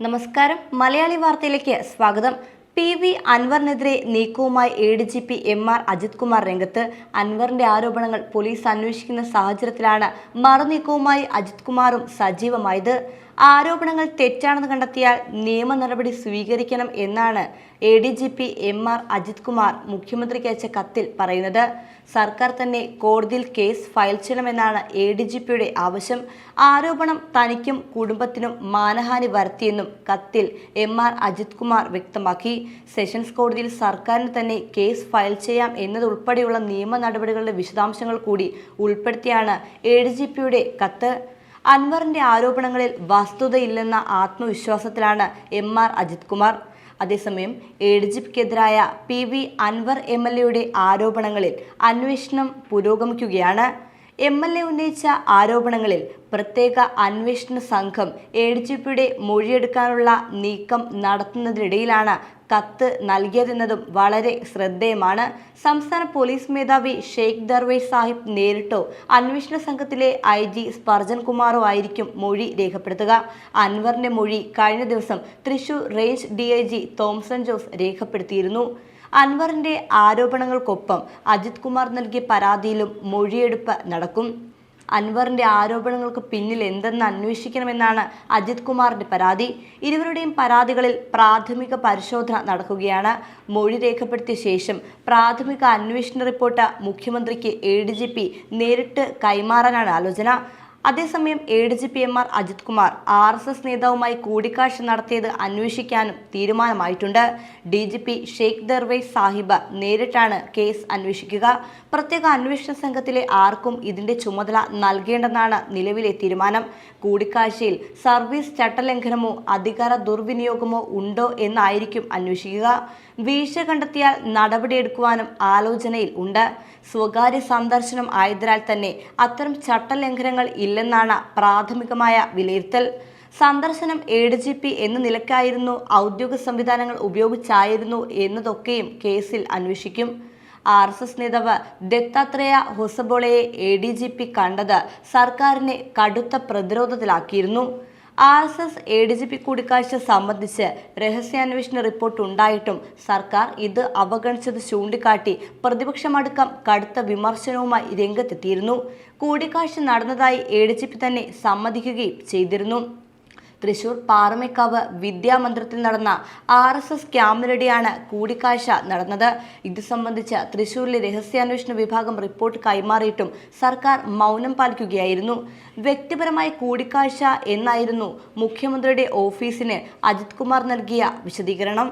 നമസ്കാരം. മലയാളി വാർത്തയിലേക്ക് സ്വാഗതം. പി വി അൻവറിനെതിരെ നീക്കവുമായി A D G P M R Ajith Kumar രംഗത്ത് അൻവറിന്റെ ആരോപണങ്ങൾ പോലീസ് അന്വേഷിക്കുന്ന സാഹചര്യത്തിലാണ് മറുനീക്കവുമായി അജിത് കുമാറും സജീവമായത്. ആരോപണങ്ങൾ തെറ്റാണെന്ന് കണ്ടെത്തിയാൽ നിയമ നടപടി സ്വീകരിക്കണം എന്നാണ് A D G P M R Ajith Kumar മുഖ്യമന്ത്രിക്ക് അയച്ച കത്തിൽ പറയുന്നത്. സർക്കാർ തന്നെ കോടതിയിൽ കേസ് ഫയൽ ചെയ്യണമെന്നാണ് എ ഡി ജി പിയുടെ ആവശ്യം. ആരോപണം തനിക്കും കുടുംബത്തിനും മാനഹാനി വരുത്തിയെന്നും കത്തിൽ എം ആർ അജിത് കുമാർ വ്യക്തമാക്കി. സെഷൻസ് കോടതിയിൽ സർക്കാരിന് തന്നെ കേസ് ഫയൽ ചെയ്യാം എന്നതുൾപ്പെടെയുള്ള നിയമ നടപടികളുടെ വിശദാംശങ്ങൾ കൂടി ഉൾപ്പെടുത്തിയാണ് എ ഡി ജി പിയുടെ കത്ത്. അൻവറിന്റെ ആരോപണങ്ങളിൽ വസ്തുതയില്ലെന്ന ആത്മവിശ്വാസത്തിലാണ് എം ആർ അജിത് കുമാർ. അതേസമയം A D G പിക്കെതിരായ P V Anvar M L എയുടെ ആരോപണങ്ങളിൽ അന്വേഷണം പുരോഗമിക്കുകയാണ്. എം എൽ എ ഉന്നയിച്ച ആരോപണങ്ങളിൽ പ്രത്യേക അന്വേഷണ സംഘം എ ഡി ജി പിയുടെ മൊഴിയെടുക്കാനുള്ള നീക്കം നടത്തുന്നതിനിടയിലാണ് കത്ത് നൽകിയതെന്നതും വളരെ ശ്രദ്ധേയമാണ്. സംസ്ഥാന പോലീസ് മേധാവി ഷെയ്ഖ് ദർവേഷ് സാഹിബ് നേരിട്ടോ അന്വേഷണ സംഘത്തിലെ ഐ ജി സ്പർജൻ കുമാറോ ആയിരിക്കും മൊഴി രേഖപ്പെടുത്തുക. അൻവറിന്റെ മൊഴി കഴിഞ്ഞ ദിവസം Thrissur range D I G Thomson Jose രേഖപ്പെടുത്തിയിരുന്നു. അൻവറിന്റെ ആരോപണങ്ങൾക്കൊപ്പം അജിത് കുമാർ നൽകിയ പരാതിയിലും മൊഴിയെടുപ്പ് നടക്കും. അൻവറിന്റെ ആരോപണങ്ങൾക്ക് പിന്നിൽ എന്തെന്ന് അന്വേഷിക്കണമെന്നാണ് അജിത് കുമാറിന്റെ പരാതി. ഇരുവരുടെയും പരാതികളിൽ പ്രാഥമിക പരിശോധന നടക്കുകയാണ്. മൊഴി രേഖപ്പെടുത്തിയ ശേഷം പ്രാഥമിക അന്വേഷണ റിപ്പോർട്ട് മുഖ്യമന്ത്രിക്ക് എ ഡി ജി പി നേരിട്ട് കൈമാറാനാണ് ആലോചന. അതേസമയം A D G P M R Ajith Kumar R S S നേതാവുമായി കൂടിക്കാഴ്ച നടത്തിയത് അന്വേഷിക്കാനും തീരുമാനമായിട്ടുണ്ട്. D G P Sheikh Darvesh Sahib നേരിട്ടാണ് കേസ് അന്വേഷിക്കുക. പ്രത്യേക അന്വേഷണ സംഘത്തിലെ ആർക്കും ഇതിന്റെ ചുമതല നൽകേണ്ടെന്നാണ് നിലവിലെ തീരുമാനം. കൂടിക്കാഴ്ചയിൽ സർവീസ് ചട്ടലംഘനമോ അധികാര ദുർവിനിയോഗമോ ഉണ്ടോ എന്നായിരിക്കും അന്വേഷിക്കുക. വീഴ്ച കണ്ടെത്തിയാൽ നടപടിയെടുക്കുവാനും ആലോചനയിൽ ഉണ്ട്. സ്വകാര്യ സന്ദർശനം ആയതിനാൽ തന്നെ അത്തരം ചട്ടലംഘനങ്ങൾ ഇല്ലെന്നാണ് പ്രാഥമികമായ വിലയിരുത്തൽ. സന്ദർശനം എ ഡി ജി പി എന്ന നിലക്കായിരുന്നു ഔദ്യോഗിക സംവിധാനങ്ങൾ ഉപയോഗിച്ചായിരുന്നു എന്നതൊക്കെയും കേസിൽ അന്വേഷിക്കും. ആർ എസ് എസ് നേതാവ് ദത്താത്രേയ ഹൊസബോളയെ എ ഡി ജി പി കണ്ടത് സർക്കാരിനെ കടുത്ത പ്രതിരോധത്തിലാക്കിയിരുന്നു. R S S A D G P കൂടിക്കാഴ്ച സംബന്ധിച്ച് രഹസ്യാന്വേഷണ റിപ്പോർട്ട് ഉണ്ടായിട്ടും സർക്കാർ ഇത് അവഗണിച്ചത് ചൂണ്ടിക്കാട്ടി പ്രതിപക്ഷമടക്കം കടുത്ത വിമർശനവുമായി രംഗത്തെത്തിയിരുന്നു. കൂടിക്കാഴ്ച നടന്നതായി എ ഡി ജി പി തന്നെ സമ്മതിക്കുകയും ചെയ്തിരുന്നു. തൃശൂർ പാറമേക്കാവ് വിദ്യാമന്ദിരത്തിൽ നടന്ന ആർ എസ് എസ് ക്യാമ്പിനിടെയാണ് കൂടിക്കാഴ്ച നടന്നത്. ഇത് സംബന്ധിച്ച് തൃശൂരിലെ രഹസ്യാന്വേഷണ വിഭാഗം റിപ്പോർട്ട് കൈമാറിയിട്ടും സർക്കാർ മൗനം പാലിക്കുകയായിരുന്നു. വ്യക്തിപരമായ കൂടിക്കാഴ്ച എന്നായിരുന്നു മുഖ്യമന്ത്രിയുടെ ഓഫീസിന് അജിത് കുമാർ നൽകിയ വിശദീകരണം.